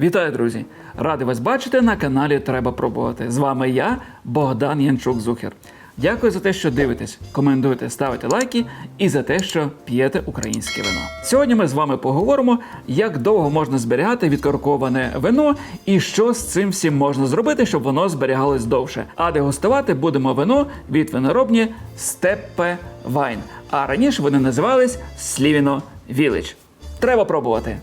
Вітаю, друзі! Радий вас бачити на каналі Треба пробувати. З вами я, Богдан Янчук Зухер. Дякую за те, що дивитесь, коментуєте, ставите лайки і за те, що п'єте українське вино. Сьогодні ми з вами поговоримо, як довго можна зберігати відкорковане вино і що з цим всім можна зробити, щоб воно зберігалось довше. А дегустувати будемо вино від виноробні Степпе Вайн. А раніше вони називались Слівіно Village. Треба пробувати.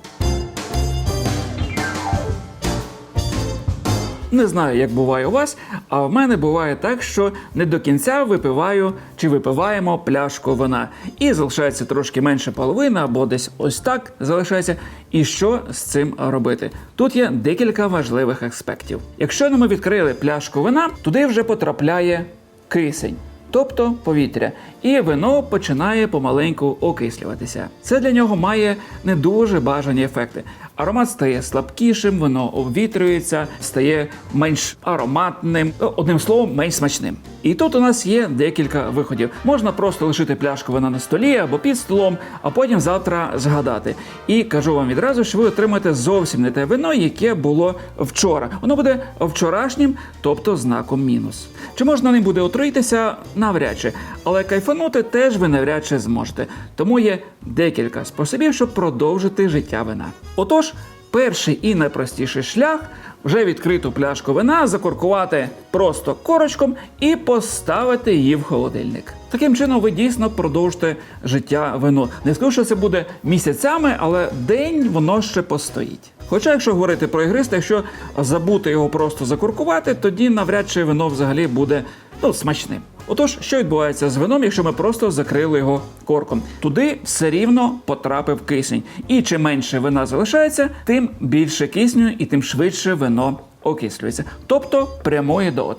Не знаю, як буває у вас, а в мене буває так, що не до кінця випиваю чи випиваємо пляшку вина. І залишається трошки менше половини, або десь ось так залишається. І що з цим робити? Тут є декілька важливих аспектів. Якщо ми відкрили пляшку вина, туди вже потрапляє кисень. Тобто повітря, і вино починає помаленьку окислюватися. Це для нього має не дуже бажані ефекти. Аромат стає слабкішим, воно обвітрюється, стає менш ароматним, ну, одним словом, менш смачним. І тут у нас є декілька виходів. Можна просто лишити пляшку вина на столі або під столом, а потім завтра згадати. І кажу вам відразу, що ви отримаєте зовсім не те вино, яке було вчора. Воно буде вчорашнім, тобто знаком мінус. Чи можна ним буде отруїтися? Навряд чи. Але кайфанути теж ви навряд чи зможете. Тому є декілька способів, щоб продовжити життя вина. Отож, перший і найпростіший шлях вже відкриту пляшку вина закоркувати просто корочком і поставити її в холодильник. Таким чином, ви дійсно продовжите життя вино. Не скажу, що це буде місяцями, але день воно ще постоїть. Хоча, якщо говорити про ігристе, якщо забути його просто закуркувати, тоді навряд чи вино взагалі буде ну, смачним. Отож, що відбувається з вином, якщо ми просто закрили його корком? Туди все рівно потрапив кисень. І чим менше вина залишається, тим більше кисню і тим швидше вино окислюється, тобто прямої до.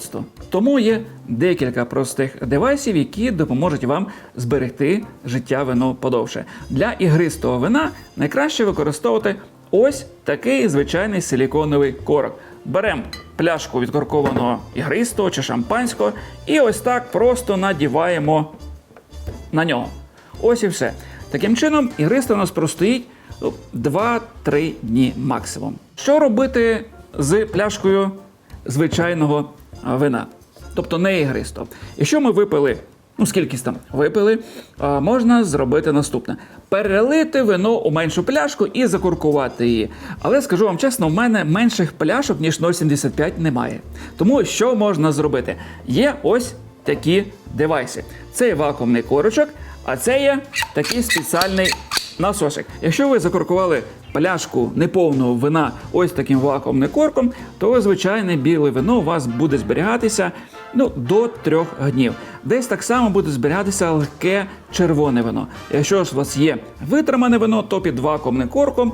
Тому є декілька простих девайсів, які допоможуть вам зберегти життя вино подовше. Для ігристого вина найкраще використовувати ось такий звичайний силіконовий корок. Беремо пляшку відкоркованого ігристого чи шампанського і ось так просто надіваємо на нього. Ось і все. Таким чином, ігриста у нас простоїть ну, 2-3 дні максимум. Що робити з пляшкою звичайного вина? Тобто не ігристо. Якщо ми випили, ну скільки там випили, а, можна зробити наступне: перелити вино у меншу пляшку і закуркувати її. Але скажу вам чесно, в мене менших пляшок, ніж 0,75 немає. Тому що можна зробити? Є ось такі девайси. Це є вакуумний корочок, а це є такий спеціальний насосик. Якщо ви закоркували пляшку неповного вина ось таким вакуумним корком, то звичайне біле вино у вас буде зберігатися ну, до трьох днів. Десь так само буде зберігатися легке червоне вино. Якщо ж у вас є витримане вино, то під вакуумним корком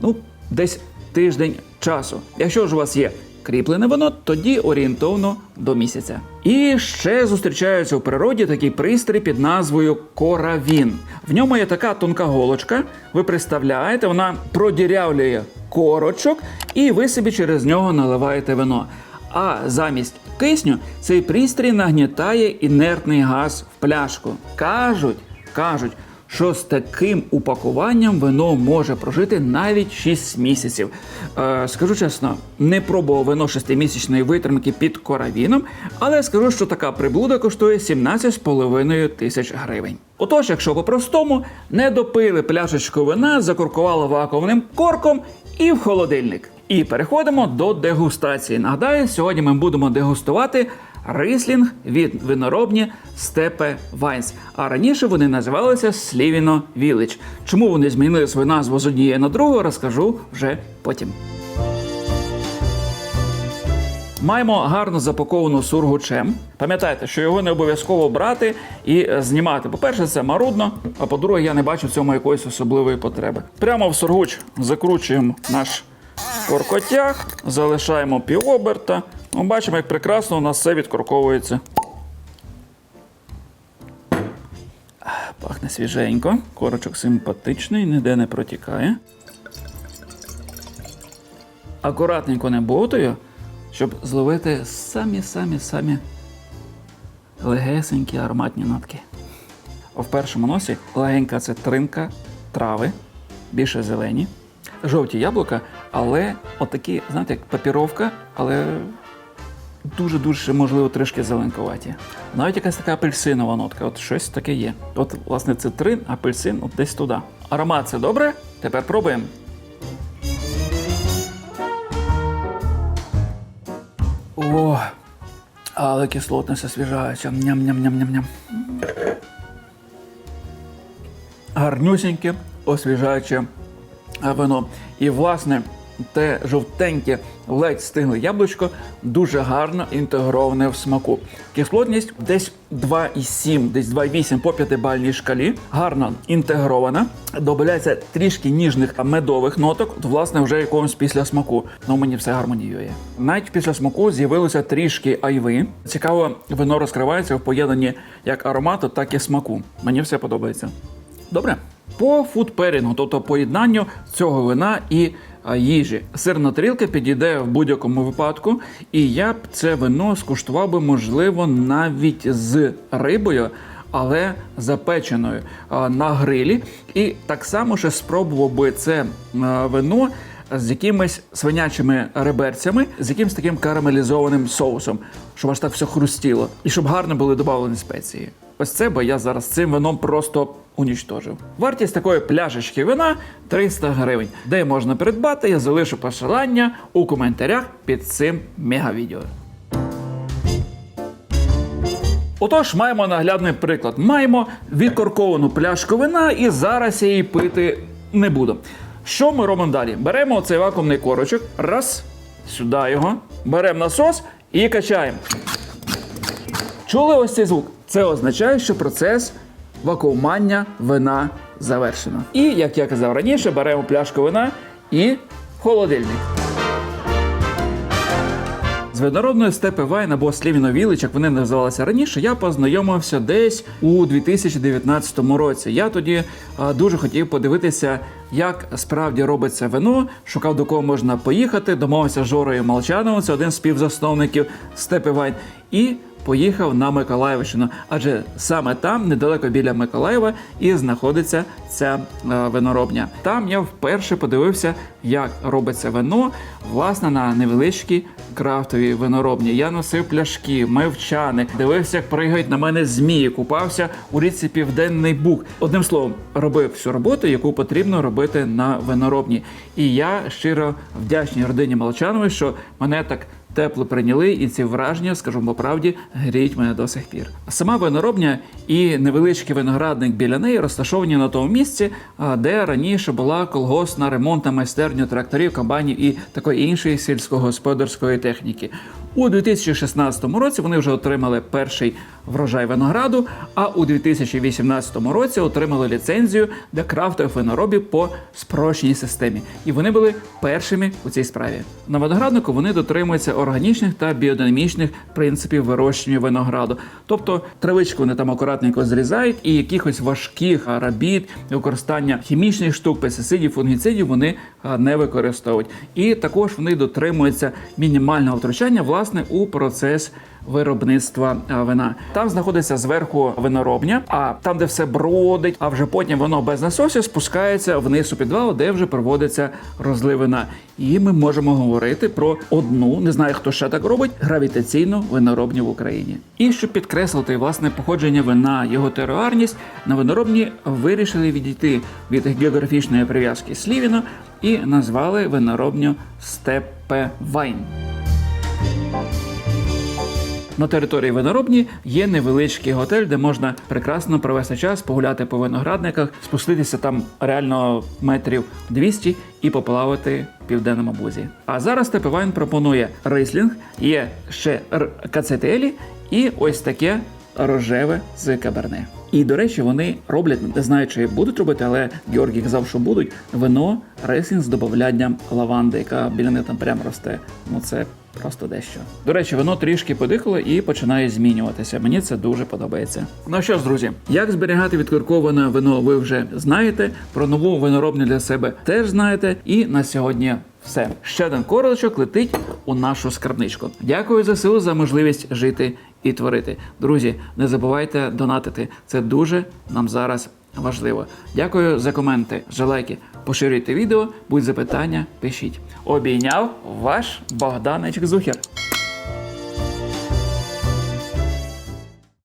ну, десь тиждень часу. Якщо ж у вас є кріплене вино, тоді орієнтовно до місяця. І ще зустрічаються в природі такий пристрій під назвою коравін. В ньому є така тонка голочка. Ви представляєте, вона продірявлює корочок, і ви собі через нього наливаєте вино. А замість кисню цей пристрій нагнітає інертний газ в пляшку. Кажуть, кажуть, що з таким упакуванням вино може прожити навіть 6 місяців. Е, скажу чесно, не пробував вино 6-місячної витримки під коравіном, але скажу, що така приблуда коштує 17,5 тисяч гривень. Отож, якщо по-простому, не допили пляшечку вина, закуркували вакуумним корком і в холодильник. І переходимо до дегустації. Нагадаю, сьогодні ми будемо дегустувати рислінг від виноробні Степе Вайнс. А раніше вони називалися Слівіно Village. Чому вони змінили свою назву з однієї на другу, розкажу вже потім. Маємо гарно запаковану сургучем. Пам'ятайте, що його не обов'язково брати і знімати. По-перше, це марудно, а по-друге, я не бачу в цьому якоїсь особливої потреби. Прямо в сургуч закручуємо наш коркотяг, залишаємо півоберта. Ну, бачимо, як прекрасно у нас все відкорковується. Пахне свіженько. Корочок симпатичний, ніде не протікає. Акуратненько не ботою, щоб зловити самі-самі-самі легесенькі ароматні нотки. В першому носі легенька цитринка, трави, більше зелені, жовті яблука, але отакі, знаєте, як папіровка, але дуже-дуже, можливо, трішки зеленкуваті. Навіть якась така апельсинова нотка, от щось таке є. От, власне, цитрин, апельсин, от десь туди. Аромат це добре? Тепер пробуємо. О, але кислотність освіжаюча. Ням-ням-ням-ням-ням. Гарнюсіньке, освіжаюче вино. І, власне, те жовтеньке, ледь стигле яблучко дуже гарно інтегроване в смаку. Кислотність десь 2,7, десь 2,8 по 5-бальній шкалі. Гарно інтегрована. Додається трішки ніжних медових ноток, власне, вже якомусь після смаку. Ну, мені все гармоніює. Навіть після смаку з'явилося трішки айви. Цікаво, вино розкривається в поєднанні як аромату, так і смаку. Мені все подобається. Добре. По фудперінгу, тобто поєднанню цього вина і їжі. Сирна тарілка підійде в будь-якому випадку, і я б це вино скуштував би, можливо, навіть з рибою, але запеченою на грилі. І так само ще спробував би це вино з якимись свинячими реберцями, з якимось таким карамелізованим соусом, щоб аж так все хрустіло, і щоб гарно були додавлені спеції. Ось це би я зараз цим вином просто унічтожив. Вартість такої пляшечки вина 300 гривень. Де можна придбати, я залишу посилання у коментарях під цим мегавідео. Отож, маємо наглядний приклад. Маємо відкорковану пляшку вина, і зараз її пити не буду. Що ми робимо далі? Беремо цей вакуумний корочок, раз, сюди його, беремо насос і качаємо. Чули ось цей звук? Це означає, що процес вакуумання вина завершено. І, як я казав раніше, беремо пляшку вина і холодильник. З винородною степи Вайн або Слівіновілич, як вони називалися раніше, я познайомився десь у 2019 році. Я тоді а, дуже хотів подивитися, як справді робиться вино, шукав до кого можна поїхати, домовився з Жорою Молчановим, це один з співзасновників степи Вайн, і поїхав на Миколаївщину, адже саме там, недалеко біля Миколаєва, і знаходиться ця е, виноробня. Там я вперше подивився, як робиться вино, власне, на невеличкій крафтовій виноробні. Я носив пляшки, мив чани, дивився, як пригають на мене змії, купався у річці Південний Буг. Одним словом, робив всю роботу, яку потрібно робити на виноробні. І я щиро вдячний родині Молчанової, що мене так тепло прийняли, і ці враження, скажу по правді, гріють мене до сих пір. Сама виноробня і невеличкий виноградник біля неї розташовані на тому місці, де раніше була колгосна ремонтна майстерня тракторів, комбайнів і такої іншої сільськогосподарської техніки. У 2016 році вони вже отримали перший врожай винограду, а у 2018 році отримали ліцензію для крафтових виноробів по спрощеній системі. І вони були першими у цій справі. На винограднику вони дотримуються органічних та біодинамічних принципів вирощування винограду. Тобто травичку вони там акуратненько зрізають, і якихось важких робіт, використання хімічних штук, пестицидів, фунгіцидів вони не використовують. І також вони дотримуються мінімального втручання власне у процес виробництва вина. Там знаходиться зверху виноробня, а там, де все бродить, а вже потім воно без насосів спускається вниз у підвал, де вже проводиться розлив вина. І ми можемо говорити про одну, не знаю хто ще так робить, гравітаційну виноробню в Україні. І щоб підкреслити власне походження вина, його теруарність, на виноробні вирішили відійти від географічної прив'язки Слівіно і назвали виноробню Степе Вайн. На території виноробні є невеличкий готель, де можна прекрасно провести час, погуляти по виноградниках, спуститися там реально метрів 200 і поплавати в південному бузі. А зараз Степевайн пропонує рислінг, є ще кацетелі і ось таке рожеве з каберне. І до речі, вони роблять, не знаю, чи будуть робити, але Георгій казав, що будуть вино рислінг з додаванням лаванди, яка біля них там прямо росте. Ну це просто дещо. До речі, воно трішки подихало і починає змінюватися. Мені це дуже подобається. Ну що ж, друзі, як зберігати відкорковане вино, ви вже знаєте. Про нову виноробню для себе теж знаєте. І на сьогодні все. Ще один корочок летить у нашу скарбничку. Дякую за силу за можливість жити і творити. Друзі, не забувайте донатити. Це дуже нам зараз важливо. Дякую за коменти, за лайки. Поширюйте відео, будь запитання, пишіть. Обійняв ваш Богданечк Зухер.